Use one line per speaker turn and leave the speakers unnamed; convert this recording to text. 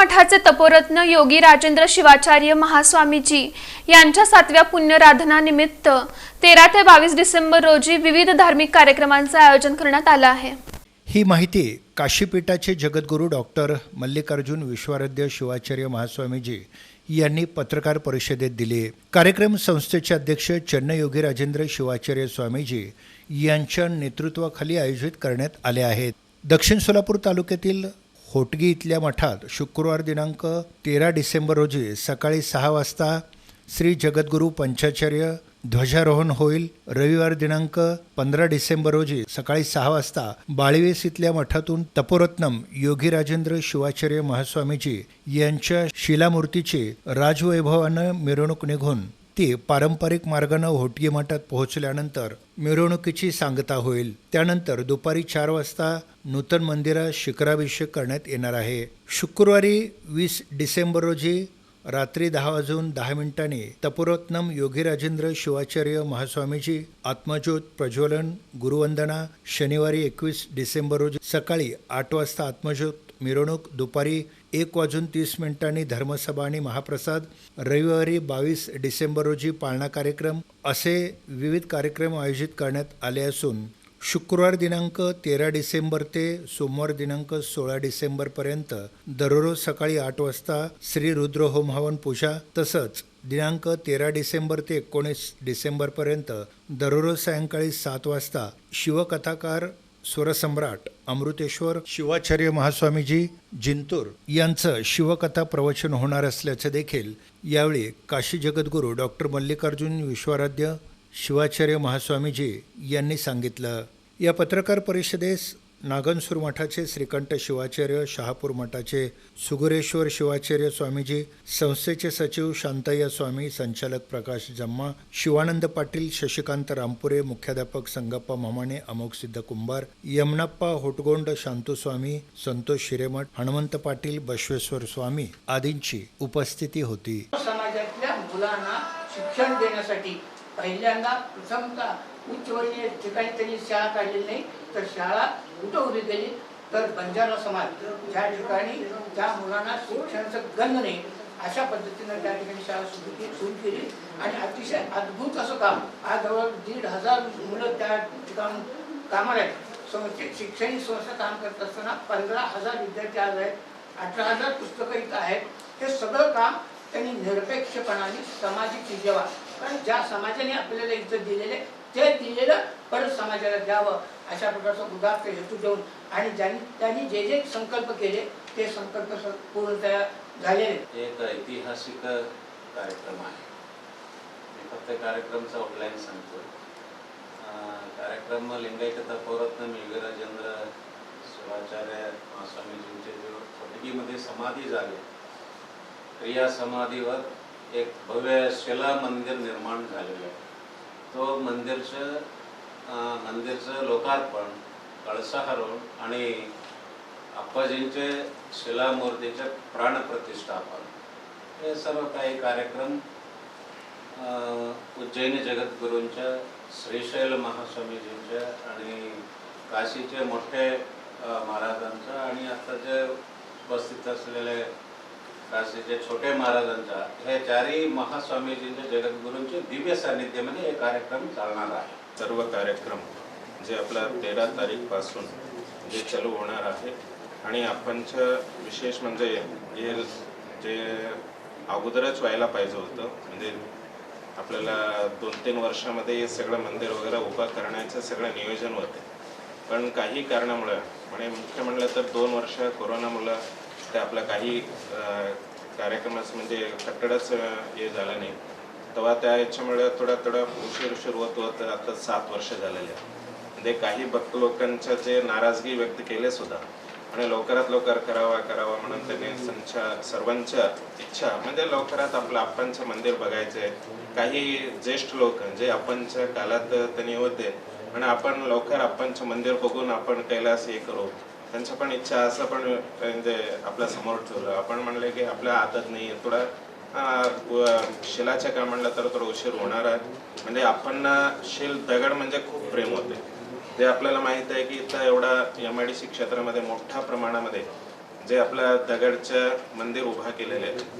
मठाचे तपोरत्न योगी राजेंद्र शिवाचार्य महास्वामीजी यांच्या सातव्या पुण्यराधनानिमित्त तेरा ते बावीस डिसेंबर रोजी विविध धार्मिक कार्यक्रमांचं आयोजन करण्यात आलं आहे.
ही माहिती काशीपीठाचे जगद्गुरू डॉक्टर मल्लिकार्जुन विश्वाराध्य शिवाचार्य महास्वामीजी यांनी पत्रकार परिषदेत दिली. कार्यक्रम संस्थेचे अध्यक्ष चन्नयोगी राजेंद्र शिवाचार्य स्वामीजी यांच्या नेतृत्वाखाली आयोजित करण्यात आले आहेत. दक्षिण सोलापूर तालुक्यातील होटगी इथल्या मठात शुक्रवार दिनांक तेरा डिसेंबर रोजी सकाळी सहा वाजता श्री जगद्गुरू पंचाचार्य ध्वजारोहण होईल. रविवार दिनांक पंधरा डिसेंबर रोजी सकाळी सहा वाजता बाळवेस इथल्या मठातून तपोरत्नम योगी राजेंद्र शिवाचार्य महास्वामीजी यांच्या शिलामूर्तीची राजवैभवानं मिरवणूक निघून ती पारंपरिक मार्गानं होटगी मठात पोहोचल्यानंतर मिरवणुकीची सांगता होईल. त्यानंतर दुपारी चार वाजता नूतन मंदिरात शिखराभिषेक करण्यात येणार आहे. शुक्रवारी वीस डिसेंबर रोजी रात्री दहा वाजून दहा मिनिटांनी तपोरत्नम योगी राजेंद्र शिवाचार्य महास्वामीजी आत्मज्योत प्रज्वलन गुरुवंदना शनिवारी एकवीस डिसेंबर रोजी सकाळी आठ वाजता आत्मज्योत मिरवणूक दुपारी एक वाजून तीस मिनिटांनी धर्मसभा आणि महाप्रसाद रविवारी बावीस डिसेंबर रोजी पाळणा कार्यक्रम असे विविध कार्यक्रम आयोजित करण्यात आले असून शुक्रवार दिनांक तेरा डिसेंबर ते सोमवार दिनांक सोळा डिसेंबरपर्यंत दररोज सकाळी आठ वाजता श्री रुद्र होम हवन पूजा तसंच दिनांक तेरा डिसेंबर ते एकोणीस डिसेंबरपर्यंत दररोज सायंकाळी सात वाजता शिवकथाकार स्वरसम्राट अमृतेश्वर शिवाचार्य महास्वामीजी जिंतूर यांचं शिवकथा प्रवचन होणार असल्याचं देखील यावेळी काशी जगद्गुरू डॉक्टर मल्लिकार्जुन विश्वाराध्य शिवाचार्य महास्वामीजी यांनी सांगितलं. या पत्रकार परिषदेस नागनसूर मठाचे श्रीकंठ शिवाचार्य शहापूर मठाचे सुगुरेश्वर शिवाचार्य स्वामीजी संस्थेचे सचिव शांतय्या स्वामी संचालक प्रकाश जम्मा शिवानंद पाटील शशिकांत रामपुरे मुख्याध्यापक संगप्पा ममाने अमोक सिद्ध कुंभार यमनप्पा होटगोंड शांतुस्वामी संतोष शिरेमठ हनुमंत पाटील बसवेश्वर स्वामी आदींची उपस्थिती होती.
समाजातल्या मुलांना शिक्षण देण्यासाठी पहिल्यांदा प्रथमता उच्चवर्णीय ठिकाणी त्यांनी शाळा काढलेली नाही तर शाळा कुठं उभी केली? तर बंजारा समाज ज्या ठिकाणी त्या मुलांना शिक्षणाचं गंध नाही अशा पद्धतीनं त्या ठिकाणी शाळा सुरू केली सुरू केली. आणि अतिशय अद्भुत असं काम आज जवळ दीड हजार मुलं त्या ठिकाणी कामाला आहेत. संस्थेत शैक्षणिक संस्था काम करत असताना पंधरा हजार विद्यार्थी आज आहेत अठरा हजार पुस्तकं इथं आहेत. हे सगळं काम त्यांनी निरपेक्षपणाने सामाजिक सेवा कारण ज्या समाजाने आपल्याला इथं दिलेले ते दिलेलं परत समाजाला द्यावं अशा प्रकारचा उदात्त हेतू देऊन आणि ज्यांनी त्यांनी जे जे संकल्प केले ते संकल्प स- पूर्णतः झालेले
एक ऐतिहासिक कार्यक्रम आहे. मी फक्त कार्यक्रमचा आउटलाईन सांगतो. कार्यक्रम लिंगायत तपोरत्न मेघराजेंद्र शिवाचार्य स्वामीजींचे जो फटकीमध्ये समाधी झाले. तर या समाधीवर एक भव्य शिला मंदिर निर्माण झालेलं आहे. तो मंदिरचं मंदिरचं लोकार्पण कळसाहरण आणि अप्पाजींचे शिलामूर्तीचे प्राणप्रतिष्ठापन. हे सर्व काही कार्यक्रम उज्जैन उज्जैनी जगद्गुरूंच्या श्रीशैल महास्वामीजींच्या आणि काशीचे मोठे महाराजांचं आणि आत्ताचे उपस्थित असलेले काशीचे छोटे महाराजांचा हे चारही महास्वामीजींच्या जगद्गुरूंचे दिव्य सान्निध्यामध्ये हे कार्यक्रम चालणार आहे.
सर्व कार्यक्रम जे आपला तेरा तारीखपासून जे चालू होणार आहे आणि आपणचं विशेष म्हणजे हे जे अगोदरच व्हायला पाहिजे होतं म्हणजे आपल्याला दोन तीन वर्षामध्ये हे सगळं मंदिर वगैरे उभं करण्याचं सगळं नियोजन होते. पण काही कारणामुळं म्हणजे मुख्य म्हणलं तर दोन वर्ष कोरोनामुळं ते आपला काही कार्यक्रमास म्हणजे कट्टडच हे झालं नाही. तेव्हा त्या याच्यामुळे थोडा थोडा उशीर उशीर होत होत आता सात वर्ष झालेले म्हणजे काही भक्त लोकांच्या जे नाराजगी व्यक्त केले सुद्धा आणि लवकरात लवकर करावा करावा म्हणून त्यांनी संच्या सर्वांच्या इच्छा म्हणजे लवकरात आपलं आपणचं मंदिर बघायचंय काही ज्येष्ठ लोक जे आपणच्या काळात त्यांनी होते आणि आपण लवकर आपणचं मंदिर बघून आपण कैलास हे करू. त्यांच्या पण इच्छा असं पण म्हणजे आपल्यासमोर ठेवलं. आपण म्हणले की आपल्या हातात नाही थोडा शिलाच्या काम म्हणलं तर थोडं उशीर होणार आहे. म्हणजे आपण शिल दगड म्हणजे खूप प्रेम होते. ते आपल्याला माहीत आहे की इथं एवढा एम आय डी सी क्षेत्रामध्ये मोठ्या प्रमाणामध्ये जे आपल्या दगडचं मंदिर उभा केलेले आहे.